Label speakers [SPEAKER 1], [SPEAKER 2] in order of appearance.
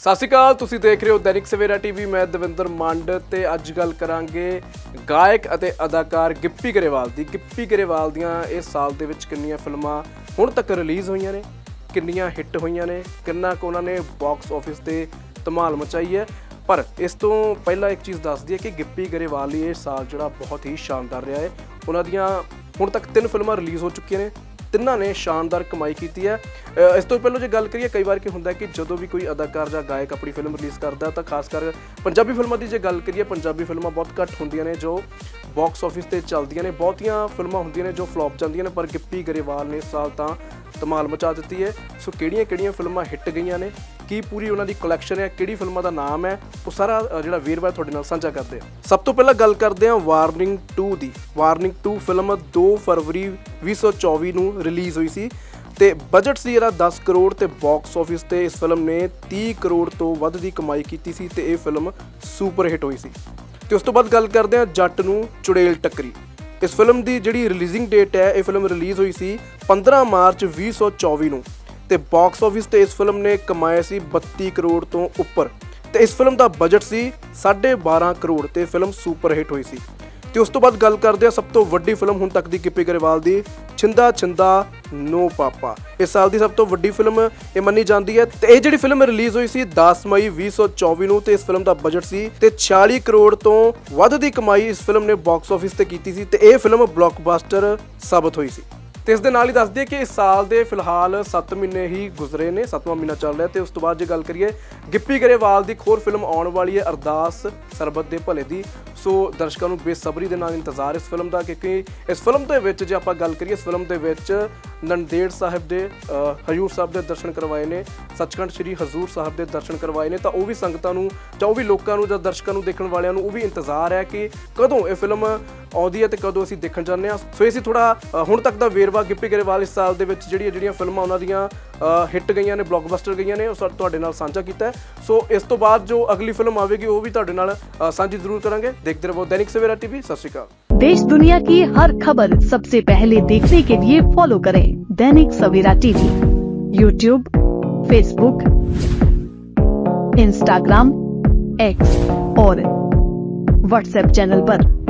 [SPEAKER 1] ਸਤਿ ਸ਼੍ਰੀ ਅਕਾਲ, ਤੁਸੀਂ ਦੇਖ ਰਹੇ ਹੋ ਦੈਨਿਕ ਸਵੇਰਾ ਟੀਵੀ, ਮੈਂ ਦਵਿੰਦਰ ਮੰਡ ਤੇ ਅੱਜ ਗੱਲ ਕਰਾਂਗੇ ਗਾਇਕ ਅਤੇ ਅਦਾਕਾਰ ਗਿੱਪੀ ਗਰੇਵਾਲ ਦੀ। ਗਿੱਪੀ ਗਰੇਵਾਲ ਦੀਆਂ ਇਸ ਸਾਲ ਦੇ ਵਿੱਚ ਕਿੰਨੀਆਂ ਫਿਲਮਾਂ ਹੁਣ ਤੱਕ ਰਿਲੀਜ਼ ਹੋਈਆਂ ਨੇ, ਕਿੰਨੀਆਂ ਹਿੱਟ ਹੋਈਆਂ ਨੇ, ਕਿੰਨਾ ਕੁ ਉਹਨਾਂ ਨੇ ਬਾਕਸ ਆਫਿਸ ਤੇ ਧਮਾਲ ਮਚਾਈ ਹੈ। ਪਰ ਇਸ ਤੋਂ ਪਹਿਲਾਂ ਇੱਕ ਚੀਜ਼ ਦੱਸ ਦਈਏ ਕਿ ਗਿੱਪੀ ਗਰੇਵਾਲ ਲਈ ਇਹ ਸਾਲ ਜਿਹੜਾ ਬਹੁਤ ਹੀ ਸ਼ਾਨਦਾਰ ਰਿਹਾ ਹੈ। ਉਹਨਾਂ ਦੀਆਂ ਹੁਣ ਤੱਕ ਤਿੰਨ ਫਿਲਮਾਂ ਰਿਲੀਜ਼ ਹੋ ਚੁੱਕੀਆਂ ਨੇ ਤਿੰਨਾਂ ਨੇ ਸ਼ਾਨਦਾਰ ਕਮਾਈ ਕੀਤੀ ਹੈ। ਇਸ ਤੋਂ ਪਹਿਲਾਂ ਜੇ ਗੱਲ ਕਰੀਏ, ਕਈ ਵਾਰ ਕੀ ਹੁੰਦਾ ਕਿ ਜਦੋਂ ਵੀ ਕੋਈ ਅਦਾਕਾਰ ਜਾਂ ਗਾਇਕ ਆਪਣੀ ਫਿਲਮ ਰਿਲੀਜ਼ ਕਰਦਾ ਤਾਂ ਖਾਸ ਕਰ ਪੰਜਾਬੀ ਫਿਲਮਾਂ ਦੀ ਜੇ ਗੱਲ ਕਰੀਏ, ਪੰਜਾਬੀ ਫਿਲਮਾਂ ਬਹੁਤ ਘੱਟ ਹੁੰਦੀਆਂ ਨੇ ਜੋ ਬਾਕਸ ਆਫਿਸ ਤੇ ਚੱਲਦੀਆਂ ਨੇ। ਬਹੁਤੀਆਂ ਫਿਲਮਾਂ ਹੁੰਦੀਆਂ ਨੇ ਜੋ ਫਲॉप ਜਾਂਦੀਆਂ ਨੇ, ਪਰ ਗਿੱਪੀ ਗਰੇਵਾਲ ਨੇ ਇਸ ਸਾਲ ਤਾਂ ਧਮਾਲ ਮਚਾ ਦਿੱਤੀ ਹੈ। ਸੋ ਕਿਹੜੀਆਂ-ਕਿਹੜੀਆਂ ਫਿਲਮਾਂ ਹਿੱਟ ਗਈਆਂ ਨੇ? ਕੀ ਪੂਰੀ ਉਹਨਾਂ ਦੀ ਕਲੈਕਸ਼ਨ ਹੈ, ਕਿਹੜੀ ਫਿਲਮਾਂ ਦਾ ਨਾਮ ਹੈ, ਉਹ ਸਾਰਾ ਜਿਹੜਾ ਵੇਰਵਾ ਤੁਹਾਡੇ ਨਾਲ ਸਾਂਝਾ ਕਰਦੇ ਹਾਂ। ਸਭ ਤੋਂ ਪਹਿਲਾਂ ਗੱਲ ਕਰਦੇ ਹਾਂ ਵਾਰਨਿੰਗ 2 ਦੀ। ਵਾਰਨਿੰਗ 2 ਫਿਲਮ 2 ਫਰਵਰੀ 2024 ਨੂੰ ਰਿਲੀਜ਼ ਹੋਈ ਸੀ ਤੇ ਬਜਟ ਸੀ ਇਹਦਾ 10 ਕਰੋੜ ਤੇ ਬਾਕਸ ਆਫਿਸ ਤੇ ਇਸ ਫਿਲਮ ਨੇ 30 ਕਰੋੜ ਤੋਂ ਵੱਧ ਦੀ ਕਮਾਈ ਕੀਤੀ ਸੀ ਤੇ ਇਹ ਫਿਲਮ ਸੁਪਰ ਹਿੱਟ ਹੋਈ ਸੀ। ਤੇ ਉਸ ਤੋਂ ਬਾਅਦ ਗੱਲ ਕਰਦੇ ਹਾਂ ਜੱਟ ਨੂੰ ਚੁੜੇਲ ਟੱਕਰੀ। ਇਸ ਫਿਲਮ ਦੀ ਜਿਹੜੀ ਰਿਲੀਜ਼ਿੰਗ ਡੇਟ ਹੈ, ਇਹ ਫਿਲਮ ਰਿਲੀਜ਼ ਹੋਈ ਸੀ 15 ਮਾਰਚ 2024 ਨੂੰ। ਤੇ ਬਾਕਸ ਆਫਿਸ ਤੇ ਇਸ ਫਿਲਮ ਨੇ ਕਮਾਇਆ ਸੀ 32 ਕਰੋੜ ਤੋਂ ਉੱਪਰ। ਤੇ ਇਸ ਫਿਲਮ ਦਾ ਬਜਟ ਸੀ 12.5 ਕਰੋੜ ਤੇ ਫਿਲਮ ਸੁਪਰ ਹਿੱਟ ਹੋਈ ਸੀ। ਤੇ ਉਸ ਤੋਂ ਬਾਅਦ ਗੱਲ ਕਰਦੇ ਆ ਸਭ ਤੋਂ ਵੱਡੀ ਫਿਲਮ ਹੁਣ ਤੱਕ ਦੀ ਗਿੱਪੀ ਗਰੇਵਾਲ ਦੀ, ਛਿੰਦਾ ਛਿੰਦਾ, ਨੋ ਪਾਪਾ। ਇਸ ਸਾਲ ਦੀ ਸਭ ਤੋਂ ਵੱਡੀ ਫਿਲਮ ਇਹ ਮੰਨੀ ਜਾਂਦੀ ਹੈ ਤੇ ਇਹ ਜਿਹੜੀ ਫਿਲਮ ਰਿਲੀਜ਼ ਹੋਈ ਸੀ 10 ਮਈ 2024 ਨੂੰ ਤੇ ਇਸ ਫਿਲਮ ਦਾ ਬਜਟ ਸੀ ਤੇ 46 ਕਰੋੜ ਤੋਂ ਵੱਧ ਦੀ ਕਮਾਈ ਇਸ ਫਿਲਮ ਨੇ ਬਾਕਸ ਆਫਿਸ ਤੇ ਕੀਤੀ ਸੀ ਤੇ ਇਹ ਫਿਲਮ ਬਲੌਕਬਸਟਰ ਸਾਬਤ ਹੋਈ ਸੀ। ਤੇ ਇਸ ਦੇ ਨਾਲ ਹੀ ਦੱਸ ਦਈਏ ਕਿ ਇਸ ਸਾਲ ਦੇ ਫਿਲਹਾਲ 7 ਮਹੀਨੇ ਹੀ ਗੁਜ਼ਰੇ ਨੇ 7ਵਾਂ ਮਹੀਨਾ ਚੱਲ ਰਿਹਾ ਤੇ ਉਸ ਤੋਂ ਬਾਅਦ ਜੇ ਗੱਲ ਕਰੀਏ ਗਿੱਪੀ ਗਰੇਵਾਲ ਦੀ ਇੱਕ ਹੋਰ ਫਿਲਮ ਆਉਣ ਵਾਲੀ ਹੈ ਅਰਦਾਸ ਸਰਬਤ ਦੇ ਭਲੇ ਦੀ ਸੋ ਦਰਸ਼ਕਾਂ ਨੂੰ ਬੇਸਬਰੀ ਦੇ ਨਾਲ ਇੰਤਜ਼ਾਰ ਇਸ ਫਿਲਮ ਦਾ, ਕਿਉਂਕਿ ਇਸ ਫਿਲਮ ਦੇ ਵਿੱਚ ਜੇ ਆਪਾਂ ਗੱਲ ਕਰੀਏ, ਇਸ ਫਿਲਮ ਦੇ ਵਿੱਚ ਨੰਦੇੜ ਸਾਹਿਬ ਦੇ ਹਜ਼ੂਰ ਸਾਹਿਬ ਦੇ ਦਰਸ਼ਨ ਕਰਵਾਏ ਨੇ, ਸੱਚਖੰਡ ਸ੍ਰੀ ਹਜ਼ੂਰ ਸਾਹਿਬ ਦੇ ਦਰਸ਼ਨ ਕਰਵਾਏ ਨੇ, ਤਾਂ ਉਹ ਵੀ ਸੰਗਤਾਂ ਨੂੰ ਜਾਂ ਉਹ ਵੀ ਲੋਕਾਂ ਨੂੰ ਜਾਂ ਦਰਸ਼ਕਾਂ ਨੂੰ ਦੇਖਣ ਵਾਲਿਆਂ ਨੂੰ ਉਹ ਵੀ ਇੰਤਜ਼ਾਰ ਹੈ ਕਿ ਕਦੋਂ ਇਹ ਫਿਲਮ ਆਉਂਦੀ ਹੈ ਤੇ ਕਦੋਂ ਅਸੀਂ ਦੇਖਣ ਜਾਂਦੇ ਹਾਂ। ਸੋ ਇਹ ਸੀ ਥੋੜਾ ਹੁਣ ਤੱਕ ਦਾ ਵੇਰਵਾ ਗਿੱਪੀ ਗਰੇਵਾਲ ਇਸ ਸਾਲ ਦੇ ਵਿੱਚ ਜਿਹੜੀਆਂ ਜਿਹੜੀਆਂ ਫਿਲਮਾਂ ਉਹਨਾਂ ਦੀਆਂ ਹਿੱਟ ਗਈਆਂ ਨੇ ਬਲੌਕਬਸਟਰ ਗਈਆਂ ਨੇ ਉਹ ਸਾ- ਤੁਹਾਡੇ ਨਾਲ ਸਾਂਝਾ ਕੀਤਾ ਹੈ ਸੋ ਇਸ ਤੋਂ ਬਾਅਦ ਜੋ ਅਗਲੀ ਫਿਲਮ ਆਵੇਗੀ ਉਹ ਵੀ ਤੁਹਾਡੇ ਨਾਲ ਅ, ਸਾਂਝੀ ਜ਼ਰੂਰ ਕਰਾਂਗੇ ਦੇਖਦੇ ਰਹੋ ਦੈਨਿਕ ਸਵੇਰਾ ਟੀਵੀ ਸਤਿ ਸ਼੍ਰੀ ਅਕਾਲ
[SPEAKER 2] देश दुनिया की हर खबर सबसे पहले देखने के लिए फॉलो करें Dainik Savera TV YouTube Facebook Instagram X और व्हाट्सएप चैनल पर।